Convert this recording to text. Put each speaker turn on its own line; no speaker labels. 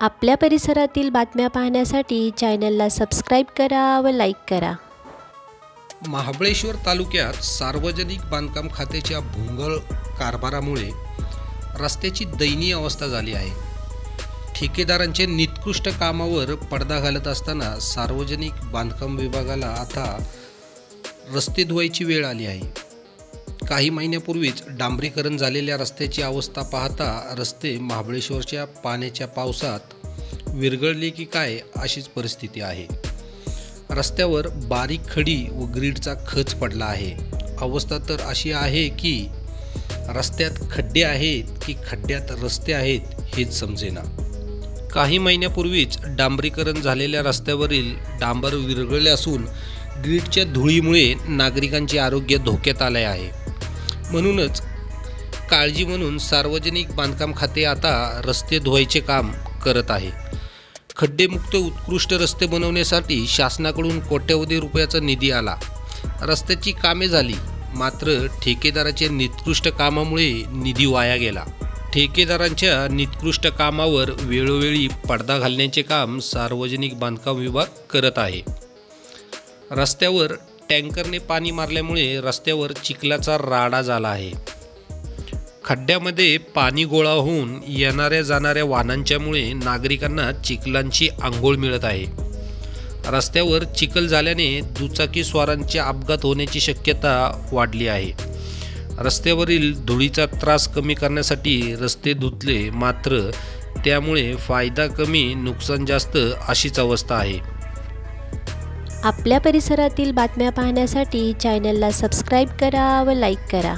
आपल्या परिसरातील बातम्या पाहण्यासाठी चॅनलला सबस्क्राईब करा व लाईक करा.
महाबळेश्वर तालुक्यात सार्वजनिक बांधकाम खात्याच्या भोंगळ कारभारामुळे रस्त्याची दयनीय अवस्था झाली आहे. ठेकेदारांचे निकृष्ट कामावर पडदा घालत असताना सार्वजनिक बांधकाम विभागाला आता रस्ते धुवायची वेळ आली आहे. काही महिन्यापूर्वीच डांबरीकरण झालेल्या रस्त्याची अवस्था पाहता रस्ते महाबळेश्वरच्या पाण्याच्या पावसात विरघळले की काय अशीच परिस्थिती आहे. रस्त्यावर बारीक खडी व ग्रीडचा खच पडला आहे. अवस्था तर अशी आहे की रस्त्यात खड्डे आहेत की खड्ड्यात रस्ते आहेत हेच समजेना. काही महिन्यापूर्वीच डांबरीकरण झालेल्या रस्त्यावरील डांबर विरघळले असून ग्रीडच्या धुळीमुळे नागरिकांचे आरोग्य धोक्यात आले आहे. म्हणूनच काळजी म्हणून सार्वजनिक बांधकाम खाते आता रस्ते धुवायचे काम करत आहे. खड्डेमुक्त उत्कृष्ट रस्ते बनवण्यासाठी शासनाकडून कोट्यवधी रुपयाचा निधी आला. रस्त्याची कामे झाली मात्र ठेकेदाराच्या निकृष्ट कामामुळे निधी वाया गेला. ठेकेदारांच्या निकृष्ट कामावर वेळोवेळी पडदा घालण्याचे काम सार्वजनिक बांधकाम विभाग करत आहे. रस्त्यावर टँकरने पाणी मारल्यामुळे रस्त्यावर चिखलाचा राडा झाला आहे. खड्ड्यामध्ये पाणी गोळा होऊन येणाऱ्या जाणाऱ्या वाहनांच्यामुळे नागरिकांना चिखलांची आंघोळ मिळत आहे. रस्त्यावर चिखल झाल्याने दुचाकी स्वारांचे अपघात होण्याची शक्यता वाढली आहे. रस्त्यावरील धुळीचा त्रास कमी करण्यासाठी रस्ते धुतले मात्र त्यामुळे फायदा कमी नुकसान जास्त अशीच अवस्था आहे.
आपल्या परिसरातील बातम्या पाहण्यासाठी चॅनलला सबस्क्राईब करा व लाईक करा.